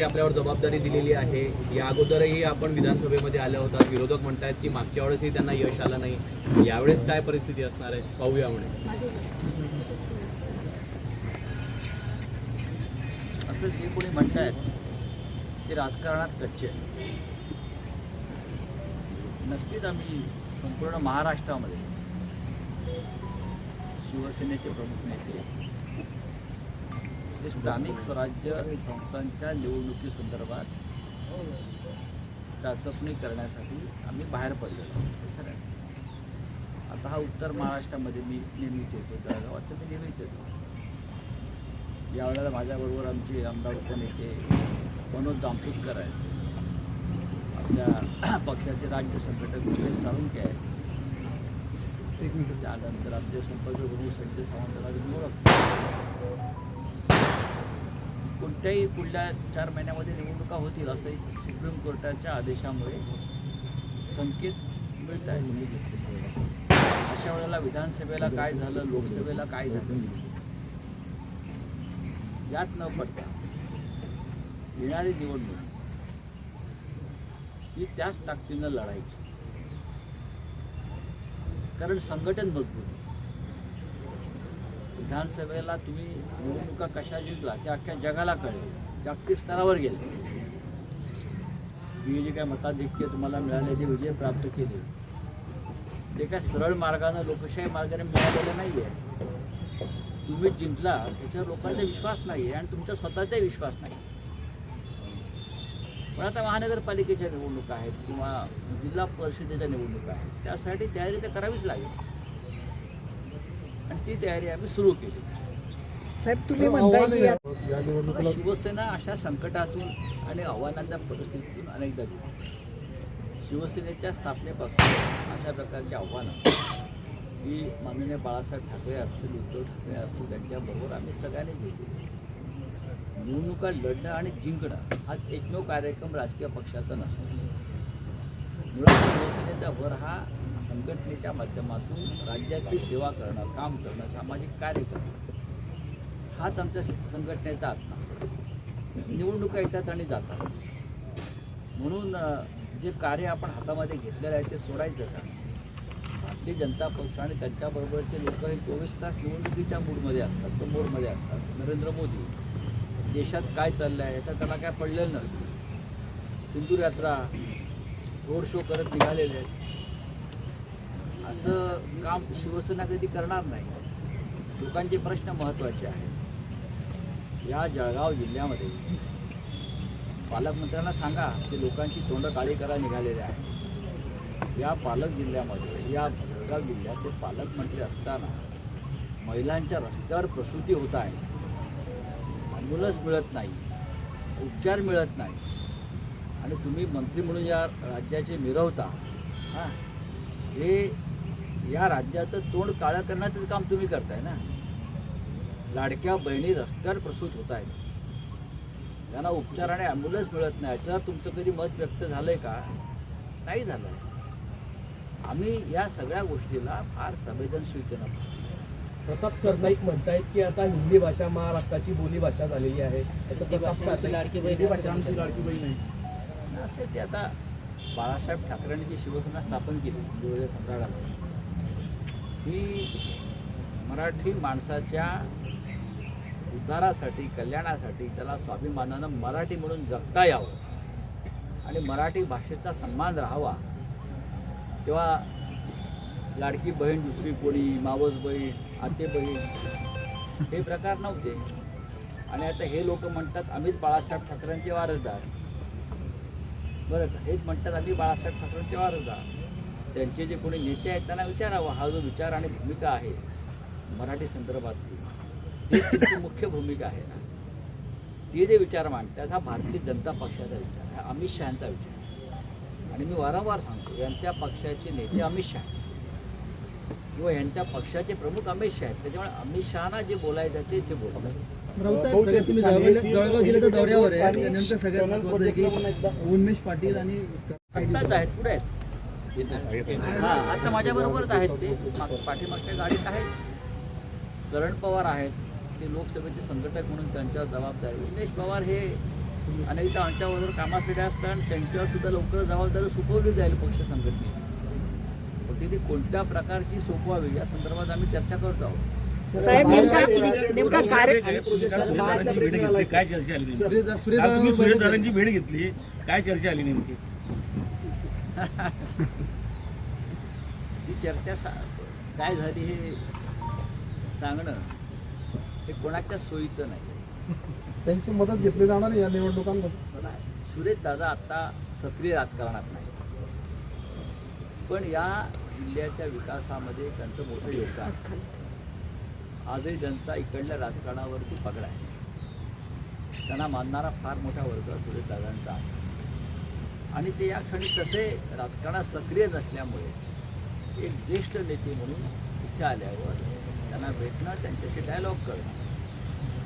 संघटनेची आपल्यावर जबाबदारी दिलेली आहे. या अगोदरही आपण विधानसभेमध्ये आल्या होता विरोधक म्हणतायत की मागच्या वेळेसही त्यांना यश आलं नाही. यावेळेस काय परिस्थिती असणार आहे? पाहूया म्हणे असं जे कोणी म्हणतायत ते राजकारणात कच्चे नक्कीच आम्ही संपूर्ण महाराष्ट्रामध्ये शिवसेनेचे प्रमुख नेते ते स्थानिक स्वराज्य संस्थांच्या निवडणुकीसंदर्भात चाचपणी करण्यासाठी आम्ही बाहेर पडलेलो. आता हा उत्तर महाराष्ट्रामध्ये मी नेहमीच येतो जळगावात तर मी नेहमीच येतो. यावेळेला माझ्याबरोबर आमचे आमदार उपनेते मनोज जामसुटकर आहेत. आपल्या पक्षाचे राज्य संघटक मुकेश साळुंके आहेत. त्यानंतर आमचे संपर्क प्रमुख संजय सावंतराज मोरक कोणत्याही पुढल्या चार महिन्यामध्ये निवडणुका होतील असंही सुप्रीम कोर्टाच्या आदेशामुळे संकेत मिळत आहे. अशा वेळेला विधानसभेला काय झालं लोकसभेला काय झालं? यात न पडता येणारी निवडणूक ही त्याच ताकदीनं लढायची. कारण संघटन मजबूत आहे. विधानसभेला तुम्ही निवडणुका कशा जिंकला ते अख्ख्या जगाला कळले. जागतिक स्तरावर गेले. तुम्ही जे काय मताधिक्य तुम्हाला मिळाले जे विजय प्राप्त केले. ते काय सरळ मार्गानं लोकशाही मार्गाने मिळालेलं नाही आहे तुम्ही जिंकला त्याच्यावर लोकांचा विश्वास नाही आहे आणि तुमचा स्वतःचाही विश्वास नाही. पण आता महानगरपालिकेच्या निवडणुका आहेत किंवा जिल्हा परिषदेच्या निवडणुका आहेत. त्यासाठी तयारी तर करावीच लागेल. ती तयारी आम्ही सुरू केली. साहेब तुम्ही म्हणताय की या- आता शिवसेना अशा संकटातून आणि आव्हानांच्या परिस्थितीतून अनेकदा गेली. शिवसेनेच्या स्थापनेपासून अशा प्रकारची आव्हानं ही माननीय बाळासाहेब ठाकरे असतील उद्धव ठाकरे असतील त्यांच्याबरोबर आम्ही सगळ्यांनी घेतली निवडणुका लढणं आणि जिंकणं हाच एकमेव कार्यक्रम राजकीय पक्षाचा नसतो मुळात शिवसेनेचा भर हा संघटनेच्या माध्यमातून राज्याची सेवा करणं काम करणं सामाजिक कार्य करणं. हाच आमच्या संघटनेचा आत्मा. निवडणुका येतात आणि जातात. म्हणून जे कार्य आपण हातामध्ये घेतलेलं आहे ते सोडायचं का? भारतीय जनता पक्ष आणि त्यांच्याबरोबरचे लोक हे चोवीस तास निवडणुकीच्या मूडमध्ये असतात तो मोडमध्ये असतात. नरेंद्र मोदी देशात काय चाललं आहे याचा त्याला काय पडलेलं नसतं. सिंदूर यात्रा रोड शो करत निघालेले आहेत. असं काम शिवसेना कधी करणार नाही. लोकांचे प्रश्न महत्त्वाचे आहेत. या जळगाव जिल्ह्यामध्ये पालकमंत्र्यांना सांगा की लोकांची तोंड काळी करा निघालेले आहे या पालक जिल्ह्यामध्ये या जळगाव जिल्ह्यात ते पालकमंत्री असताना महिलांच्या रस्त्यावर प्रसूती होत आहे. ॲम्ब्युलन्स मिळत नाही उपचार मिळत नाही. आणि तुम्ही मंत्री म्हणून या राज्याचे मिरवता हां हे या राज्याचं तोंड काळं करण्याचं काम तुम्ही करताय ना? लाडक्या बहिणी रस्त्यावर प्रसूत होत आहेत त्यांना उपचार आणि ॲम्ब्युलन्स मिळत नाही. याच्यावर तुमचं कधी मत व्यक्त झालंय का? नाही झालं आम्ही या सगळ्या गोष्टीला फार संवेदनशीलतेनं पाहतो. प्रताप सरनाईक म्हणतायत की आता हिंदी भाषा महाराष्ट्राची बोली भाषा झालेली आहे. आहे असे ते आता बाळासाहेब ठाकरेंनी जी शिवसेना स्थापन केली दोन हजार ही मराठी माणसाच्या उद्धारासाठी कल्याणासाठी त्याला स्वाभिमानानं मराठी म्हणून जगता यावं आणि मराठी भाषेचा सन्मान राहावा. तेव्हा लाडकी बहीण दुसरी कोणी मावस बहीण आते बहीण हे प्रकार नव्हते. आणि आता हे लोक म्हणतात आम्हीच बाळासाहेब ठाकरेंचे वारसदार. बरं हेच म्हणतात आम्ही बाळासाहेब ठाकरेंचे वारसदार. त्यांचे जे कोणी नेते आहेत त्यांना विचारावं. हा जो विचार आणि भूमिका आहे मराठी संदर्भातली ही तुमची मुख्य भूमिका आहे ना. ते जे विचार मांडतात हा भारतीय जनता पक्षाचा विचार आहे अमित शहाचा विचार. आणि मी वारंवार सांगतो यांच्या पक्षाचे नेते अमित शहा किंवा यांच्या पक्षाचे प्रमुख अमित शहा आहेत. त्याच्यामुळे अमित शहाना जे बोलायचं तेच हे बोलतात. जळगाव दौऱ्यावर आहे. उन्मेष पाटील आणि आहेत पुढे आहेत. हा आता माझ्या बरोबरच आहेत ते. माग- पाठीमागच्या गाडीत आहेत. करण पवार आहेत. ते लोकसभेचे संघटक म्हणून त्यांच्यावर जबाबदारी. उमेश पवार हे इथं आमच्याबरोबर कामासाठी असतात आणि त्यांच्यावर सुद्धा लवकर जबाबदारी सोपवली जाईल पक्ष संघटनेत फक्त ती कोणत्या प्रकारची सोपवावी या संदर्भात आम्ही चर्चा करतो आहोत. नेमका नेमका काय चर्चा आली नेमकी? सुरेश काल सुरेश तुम्ही सुरेश दादा दादांची भेट घेतली. काय चर्चा आली नेमकी? ती चर्चा सा- काय झाली हे सांगणं हे कोणाच्या सोयीचं नाही. त्यांची मदत घेतली जाणार या निवडणुकांमध्ये. सुरेश दादा आता सक्रिय राजकारणात नाही. पण या जिल्ह्याच्या विकासामध्ये त्यांचं मोठं योगदान. आजही त्यांचा इकडल्या राजकारणावरती पगडा आहे. त्यांना मानणारा फार मोठा वर्ग सुरेश दादांचा आहे. आणि ते या क्षणी तसे राजकारणात सक्रिय नसल्यामुळे एक ज्येष्ठ नेते म्हणून इथे आल्यावर त्यांना भेटणं त्यांच्याशी डायलॉग करणं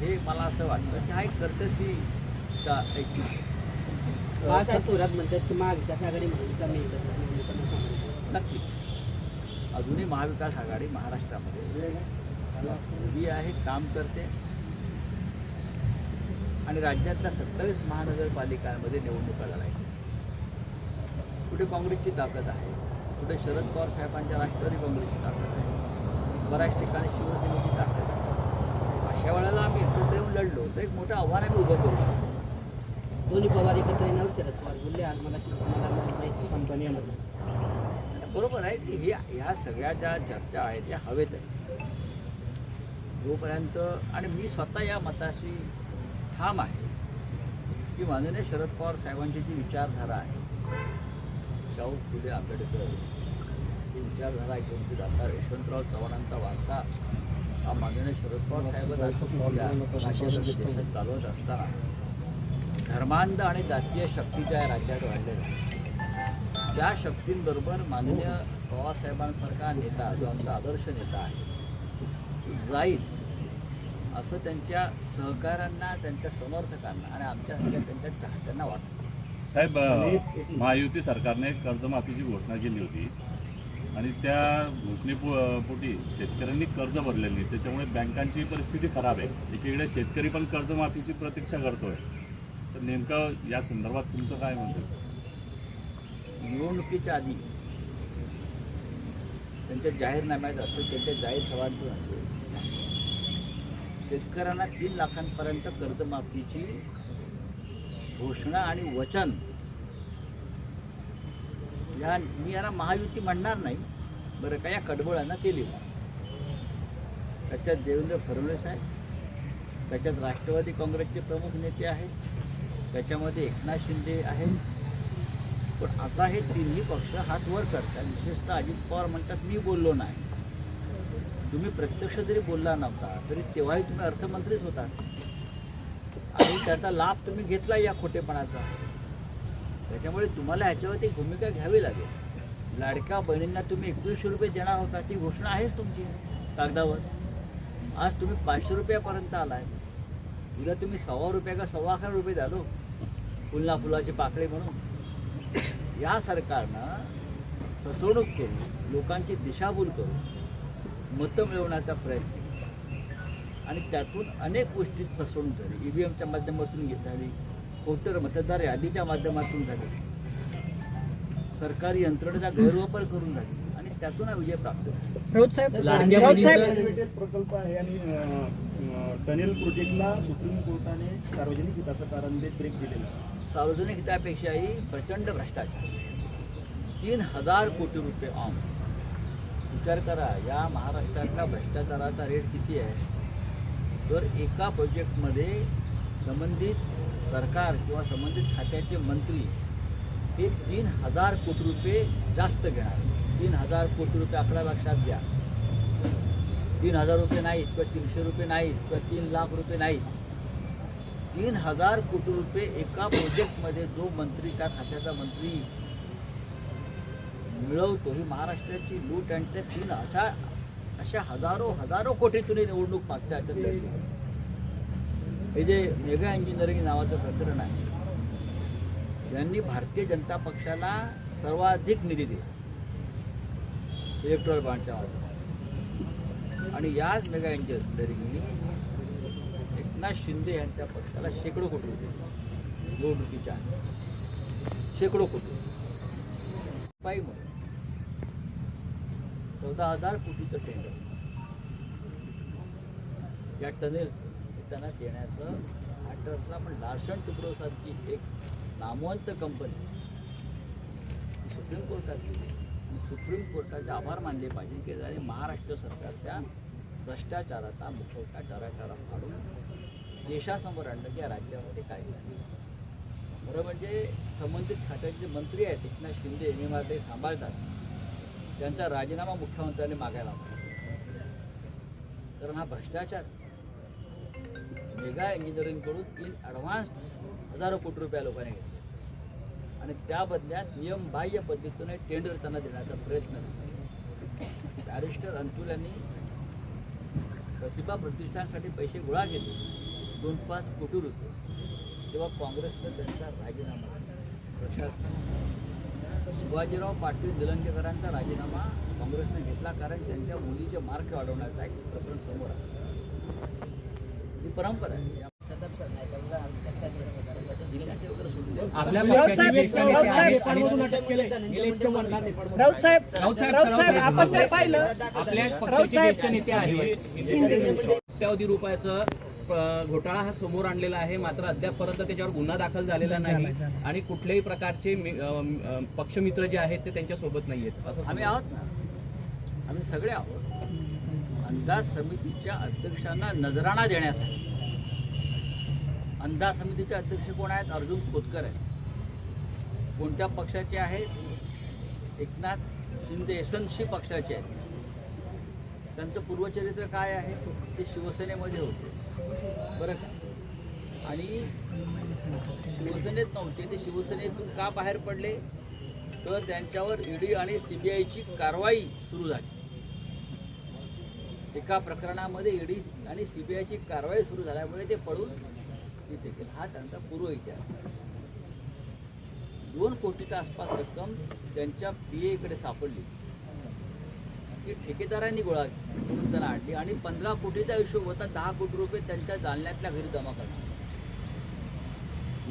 हे मला असं वाटतं की हा एक कर्तसीचा एक बाळासाहेब थोरात म्हणतात की महाविकास आघाडी महाविकास मिळतात नक्कीच. अजूनही महाविकास आघाडी महाराष्ट्रामध्ये उभी आहे काम करते. आणि राज्यातल्या सत्तावीस महानगरपालिकांमध्ये निवडणुका लढायच्या कुठे काँग्रेसची ताकद आहे. कुठे शरद पवार साहेबांच्या राष्ट्रवादी काँग्रेसची ताकद आहे. बऱ्याच ठिकाणी शिवसेनेची ताकद आहे. अशा वेळेला आम्ही एकत्र येऊन लढलो तर एक मोठं आव्हान आम्ही उभं करू शकतो दोन्ही पवार एकत्र येण्यावर शरद पवार बोलले आज मला मला माहिती कंपनीमध्ये बरोबर आहे की ह्या ह्या सगळ्या ज्या चर्चा आहेत त्या हवेत आहेत जोपर्यंत आणि मी स्वतः या मताशी ठाम आहे की माननीय शरद पवार साहेबांची जी विचारधारा आहे शाहू फुले आंबेडकर ही विचारधारा घेऊन ती यशवंतराव चव्हाणांचा वारसा हा माननीय शरद पवार साहेबांना देशात चालवत असताना धर्मांध आणि जातीय शक्तीच्या या राज्यात वाढलेल्या त्या शक्तींबरोबर माननीय पवारसाहेबांसारखा नेता जो आमचा आदर्श नेता आहे जाईल असं त्यांच्या सहकाऱ्यांना त्यांच्या समर्थकांना आणि आमच्यासारख्या त्यांच्या चाहत्यांना वाटतं. साहेब महायुती सरकारने कर्जमाफीची घोषणा केली होती. आणि त्या घोषणेपोटी शेतकऱ्यांनी कर्ज भरलेलं नाही. त्याच्यामुळे बँकांची परिस्थिती खराब आहे. एकीकडे शेतकरी पण कर्जमाफीची प्रतीक्षा करतोय. तर नेमकं या संदर्भात तुमचं काय म्हणतं निवडणुकीच्या आधी त्यांच्या जाहीरनाम्यात असेल त्यांच्या जाहीर सभांतून असेल शेतकऱ्यांना तीन लाखांपर्यंत कर्जमाफीची घोषणा आणि वचन. या मी याला महायुती म्हणणार नाही बरं का या कडबोळ्यांना केली त्याच्यात देवेंद्र फडणवीस आहे त्याच्यात राष्ट्रवादी काँग्रेसचे प्रमुख नेते आहेत त्याच्यामध्ये एकनाथ शिंदे आहेत. पण आता हे तिन्ही पक्ष हात वर करतात विशेषतः अजित पवार म्हणतात मी बोललो नाही. तुम्ही प्रत्यक्ष जरी बोलला नव्हता तरी तेव्हाही तुम्ही अर्थमंत्रीच होता. त्याचा लाभ तुम्ही घेतला या खोटेपणाचा. त्याच्यामुळे तुम्हाला ह्याच्यावरती भूमिका घ्यावी लागेल. लाडक्या बहिणींना तुम्ही एकवीसशे रुपये देणार होता ती घोषणा आहेच तुमची कागदावर. आज तुम्ही पाचशे रुपयापर्यंत आलाय. तुला तुम्ही सव्वा रुपया का सव्वा अकरा रुपये झालो फुलना फुलाची पाकळे म्हणून. या सरकारनं फसवणूक करून लोकांची दिशाभूल करून मतं मिळवण्याचा प्रयत्न केला. आणि त्यातून अनेक गोष्टीत फसवणूक झाली. ई व्ही एमच्या माध्यमातून घेत झाली. वोटर मतदार यादीच्या माध्यमातून झाली. सरकारी यंत्रणेचा गैरवापर करून झाली. आणि त्यातून हा विजय प्राप्त झाला. प्रकल्प आहे आणि टनेल प्रोजेक्टला सुप्रीम कोर्टाने सार्वजनिक हिताचं कारण देत ब्रेक दिलेला. सार्वजनिक हितापेक्षाही प्रचंड भ्रष्टाचार. तीन हजार कोटी रुपये ऑन. विचार करा या महाराष्ट्रातल्या भ्रष्टाचाराचा रेट किती आहे? तर एका प्रोजेक्टमध्ये संबंधित सरकार किंवा संबंधित खात्याचे मंत्री हे तीन हजार कोटी रुपये जास्त घेणार. तीन हजार कोटी रुपये आकडा लक्षात घ्या. तीन हजार रुपये नाहीत किंवा तीनशे रुपये नाहीत किंवा तीन लाख रुपये नाहीत. तीन हजार कोटी रुपये एका प्रोजेक्टमध्ये जो मंत्री त्या खात्याचा मंत्री मिळवतो ही महाराष्ट्राची लूट आणि त्या तीन अशा अशा हजारो हजारो कोटीतून निवडणूक मागच्या हे जे मेगा इंजिनिअरिंग नावाचं प्रकरण आहे यांनी भारतीय जनता पक्षाला सर्वाधिक निधी दिला इलेक्ट्रॉल बॉन्डच्या माध्यमातून. आणि याच मेगा इंजिनिअरिंगनी एकनाथ शिंदे यांच्या पक्षाला शेकडो कोटी दिले. निवडणुकीच्या शेकडो कोटी. पाहिजे चौदा हजार कोटीचं टेंडर या टनेलचं हे त्यांना देण्याचं ॲड्रेसला पण लार्सन टुकडोसारखी एक नामवंत कंपनी सुप्रीम कोर्टात गेली. सुप्रीम कोर्टाचे आभार मानले पाहिजे. की आणि महाराष्ट्र सरकारच्या भ्रष्टाचाराचा मुखवटा टराटरा फाडून देशासमोर आणलं की या राज्यामध्ये काय झालं. खरं म्हणजे संबंधित खात्याचे जे मंत्री आहेत एकनाथ शिंदे हे ते सांभाळतात. त्यांचा राजीनामा मुख्यमंत्र्यांनी मागायला हवा. कारण हा भ्रष्टाचार मेगा इंजिनिअरिंगकडून तीन ॲडव्हान्स हजारो कोटी रुपया लोकांनी घेतले. आणि त्या बदल्यात नियमबाह्य पद्धतीने टेंडर त्यांना देण्याचा प्रयत्न झाला. बॅरिस्टर अंतुल यांनी प्रतिभा प्रतिष्ठानसाठी पैसे गोळा केले. दोन पाच कोटी रुपये. तेव्हा काँग्रेसनं त्यांचा राजीनामा लक्षात शिवाजीराव पाटील निलंगेकरांचा राजीनामा काँग्रेसने घेतला कारण त्यांच्या मुलीचे मार्क वाढवण्याचा एक प्रकरण समोर आलं. ही परंपरा आहे. आपल्या पक्षाचे ज्येष्ठ नेते आहेत. आणि राऊत साहेब राऊत साहेब राऊत साहेब आपण काय पाहिलं? आपल्या पक्षाचे ज्येष्ठ नेते आहेत. कोट्यावधी रुपयाचं घोटाळा हा समोर आणलेला आहे. मात्र अद्यापपर्यंत त्याच्यावर गुन्हा दाखल झालेला नाही. आणि कुठल्याही प्रकारचे पक्षमित्र जे आहेत ते त्यांच्यासोबत नाहीयेत असं आम्ही आहोत ना. आम्ही सगळे आहोत. अंदाज समितीच्या अध्यक्षांना नजराणा देण्यासाठी. अंदाज समितीचे अध्यक्ष कोण आहेत? अर्जुन खोतकर आहेत. कोणत्या पक्षाचे आहेत? एकनाथ शिंदे एसनशी पक्षाचे आहेत. त्यांचं पूर्वचरित्र काय आहे? ते शिवसेनेमध्ये होते. बरं का? आणि शिवसेनेत नव्हते. ते शिवसेनेतून का बाहेर पडले? तर त्यांच्यावर ईडी आणि सीबीआयची कारवाई सुरू झाली. एका प्रकरणामध्ये ईडी आणि सीबीआयची कारवाई सुरू झाल्यामुळे ते पळून तिथे गेले. हा त्यांचा पूर्व इतिहास. दोन कोटीच्या आसपास रक्कम त्यांच्या पी एकडे सापडली. की ठेकेदारांनी गोळा करून आणली. आणि पंधरा कोटीचा हिशोब होता दहा कोटी रुपये त्यांच्या जालन्यातल्या घरी जमा करणार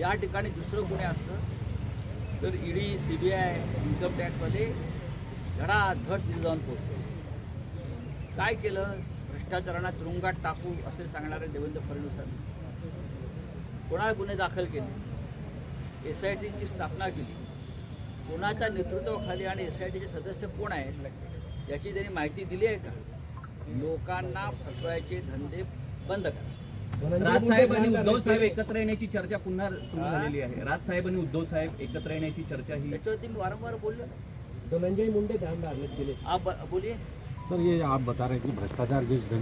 या ठिकाणी दुसरं कोणी असतं तर ED C B I income टॅक्सवाले धडाधड तिथे जाऊन पोहोचले. काय केलं? भ्रष्टाचारांना तुरुंगात टाकू असे सांगणारे देवेंद्र फडणवीसांनी कोणाला गुन्हे दाखल केले? एस आय टीची स्थापना केली. कोणाच्या नेतृत्वाखाली आणि एस आय टीचे सदस्य कोण आहेत? याची त्यांनी माहिती दिली आहे का? लोकांना फसवायचे धंदे बंद करा. राजसाहेब आणि उद्धव साहेब एकत्र येण्याची चर्चा पुन्हा सुरू झालेली आहे. राजसाहेब आणि उद्धव साहेब एकत्र येण्याची चर्चा ही त्याच्यावरती मी वारंवार बोललो. धनंजय मुंडे ध्यान गेले. आप बोलिए. सर ये आप बता रहे हैं कि भ्रष्टाचार जिस ढंग